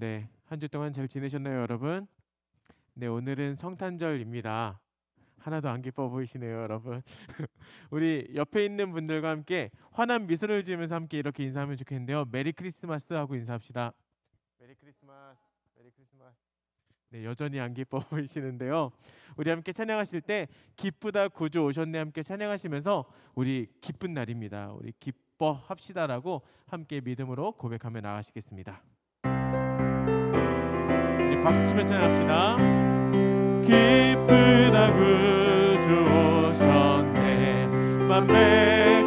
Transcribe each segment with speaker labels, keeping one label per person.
Speaker 1: 네, 한 주 동안 잘 지내셨나요, 여러분? 네, 오늘은 성탄절입니다. 하나도 안 기뻐 보이시네요, 여러분. 우리 옆에 있는 분들과 함께 환한 미소를 지으면서 함께 이렇게 인사하면 좋겠는데요. 메리 크리스마스 하고 인사합시다. 메리 크리스마스. 메리 크리스마스. 네, 여전히 안 기뻐 보이시는데요. 우리 함께 찬양하실 때 기쁘다 구주 오셨네 함께 찬양하시면서 우리 기쁜 날입니다. 우리 기뻐합시다라고 함께 믿음으로 고백하며 나가시겠습니다. 네, 박수 치며 찬양합시다. 기쁘다 구주 오셨네 만백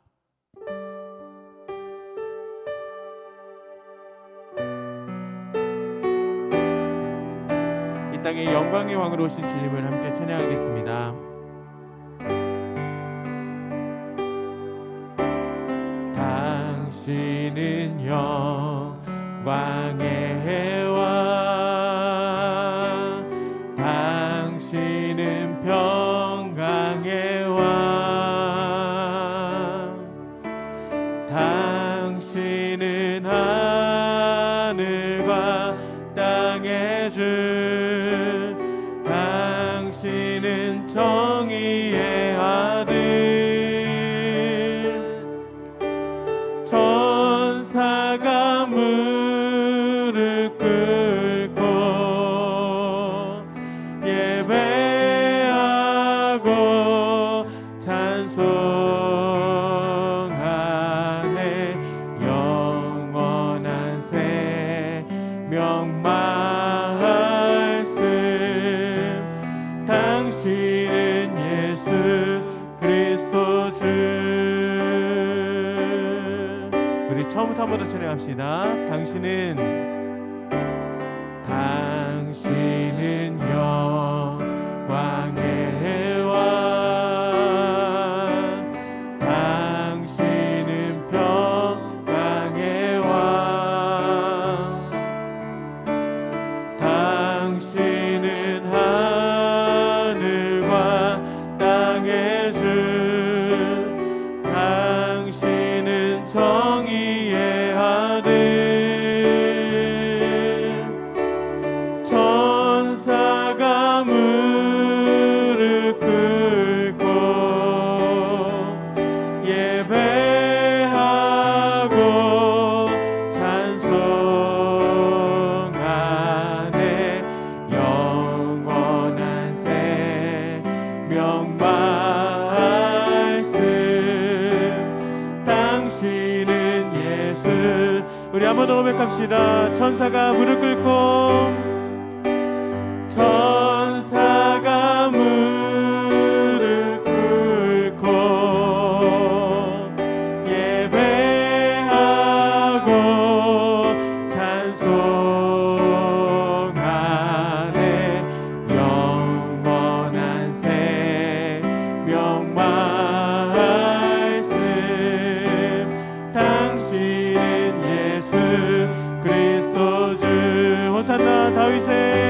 Speaker 1: 이 땅에 영광의 왕으로 오신 주님을 함께 찬양하겠습니다. 당신은 영광의 정의의 찬양합시다. 당신은 고백합시다. 천사가 무릎 꿇고 다윗의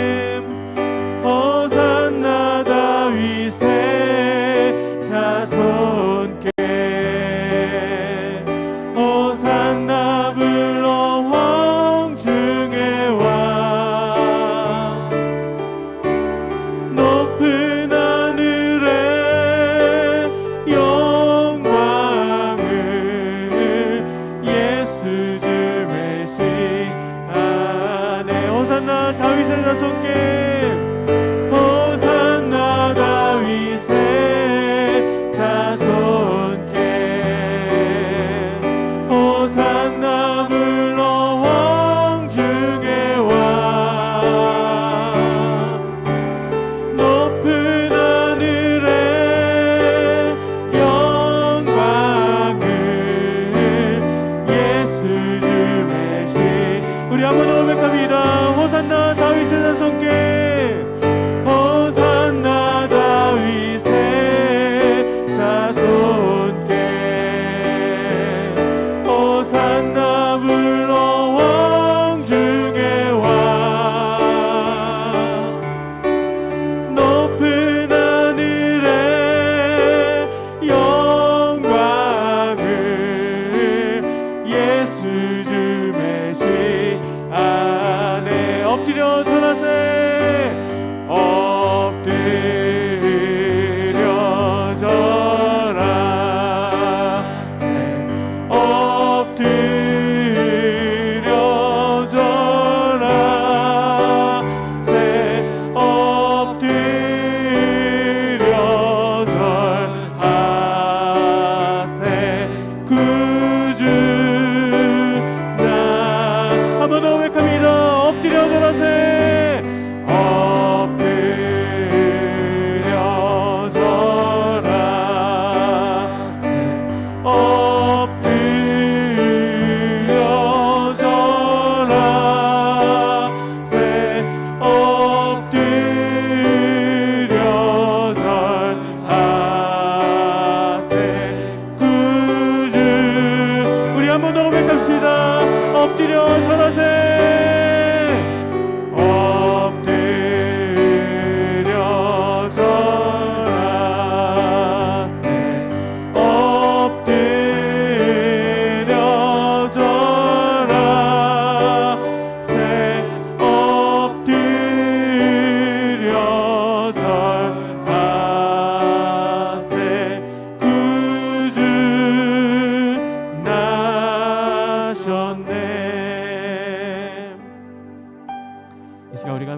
Speaker 1: hope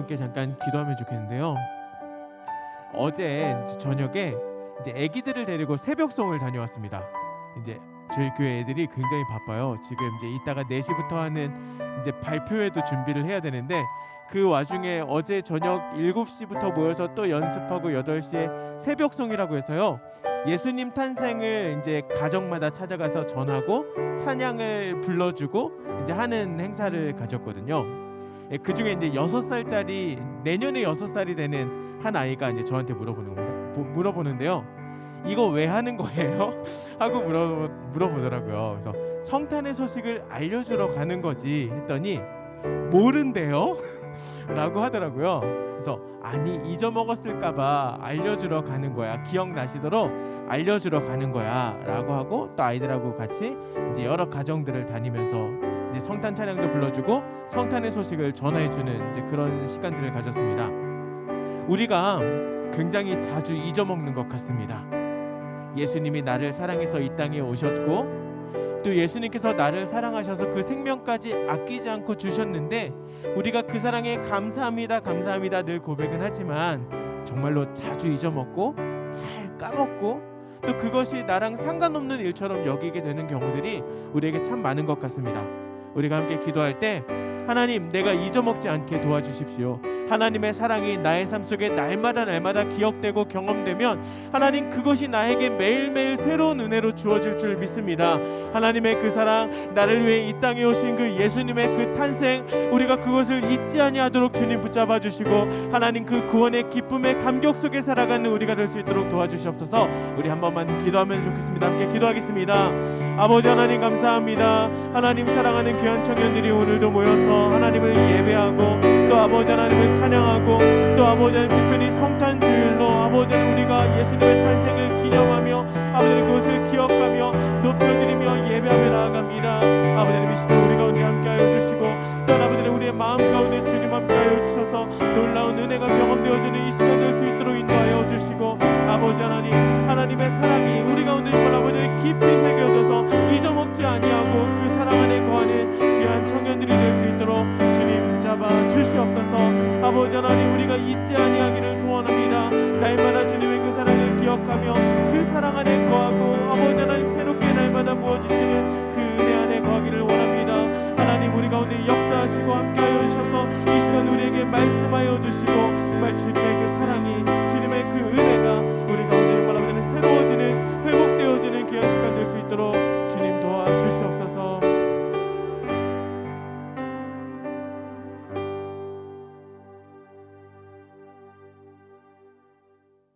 Speaker 1: 함께 잠깐 기도하면 좋겠는데요. 어제 저녁에 이제 아기들을 데리고 새벽송을 다녀왔습니다. 이제 저희 교회 애들이 굉장히 바빠요. 지금 이제 이따가 4시부터 하는 이제 발표회도 준비를 해야 되는데 그 와중에 어제 저녁 7시부터 모여서 또 연습하고 8시에 새벽송이라고 해서요. 예수님 탄생을 이제 가정마다 찾아가서 전하고 찬양을 불러주고 이제 하는 행사를 가졌거든요. 예, 그 중에 이제 여섯 살짜리 내년에 여섯 살이 되는 한 아이가 이제 저한테 물어보는 거 물어보는데요. 이거 왜 하는 거예요? 하고 물어 물어보더라고요. 그래서 성탄의 소식을 알려주러 가는 거지 했더니 모른대요. 라고 하더라고요. 그래서 아니 잊어먹었을까봐 알려주러 가는 거야. 기억나시도록 알려주러 가는 거야 라고 하고 또 아이들하고 같이 이제 여러 가정들을 다니면서 이제 성탄 찬양도 불러주고 성탄의 소식을 전해주는 이제 그런 시간들을 가졌습니다. 우리가 굉장히 자주 잊어먹는 것 같습니다. 예수님이 나를 사랑해서 이 땅에 오셨고 또 예수님께서 나를 사랑하셔서 그 생명까지 아끼지 않고 주셨는데 우리가 그 사랑에 감사합니다 감사합니다 늘 고백은 하지만 정말로 자주 잊어먹고 잘 까먹고 또 그것이 나랑 상관없는 일처럼 여기게 되는 경우들이 우리에게 참 많은 것 같습니다. 우리가 함께 기도할 때 하나님 내가 잊어먹지 않게 도와주십시오. 하나님의 사랑이 나의 삶 속에 날마다 날마다 기억되고 경험되면 하나님 그것이 나에게 매일매일 새로운 은혜로 주어질 줄 믿습니다. 하나님의 그 사랑 나를 위해 이 땅에 오신 그 예수님의 그 탄생 우리가 그것을 잊지 아니하도록 주님 붙잡아 주시고 하나님 그 구원의 기쁨의 감격 속에 살아가는 우리가 될 수 있도록 도와주시옵소서. 우리 한 번만 기도하면 좋겠습니다. 함께 기도하겠습니다. 아버지 하나님 감사합니다. 하나님 사랑하는 귀한 청년들이 오늘도 모여서 하나님을 예배하고 또 아버지 하나님을 찬양하고 또 아버지 하나님 특별히 성탄 주일로 아버지 하나님 우리가 예수님의 탄생을 기념하며 아버지 그것을 기억하며 높여드리며 예배하며 나아갑니다. 아버지 하나님 이 시간 우리 가운데 함께하여 주시고 또 아버지 우리의 마음 가운데 주님 함께하여 주셔서 놀라운 은혜가 경험되어지는 이 시간 될 수 있도록 인도하여 주시고 아버지 하나님 하나님의 사랑이 우리 가운데 정말 아버지 하나님 깊이 새겨져 붙잡아 주시옵소서. 아버지 하나님 우리가 잊지 아니하기를 소원합니다. 날마다 주님의 그 사랑을 기억하며 그 사랑 안에 거하고 아버지 하나님 새롭게 날마다 부어주시는 그 은혜 안에 거하기를 원합니다. 하나님 우리 가운데 역사하시고 함께하여 주셔서 이 시간 우리에게 말씀하여 주시고 정말 주님의 그 사랑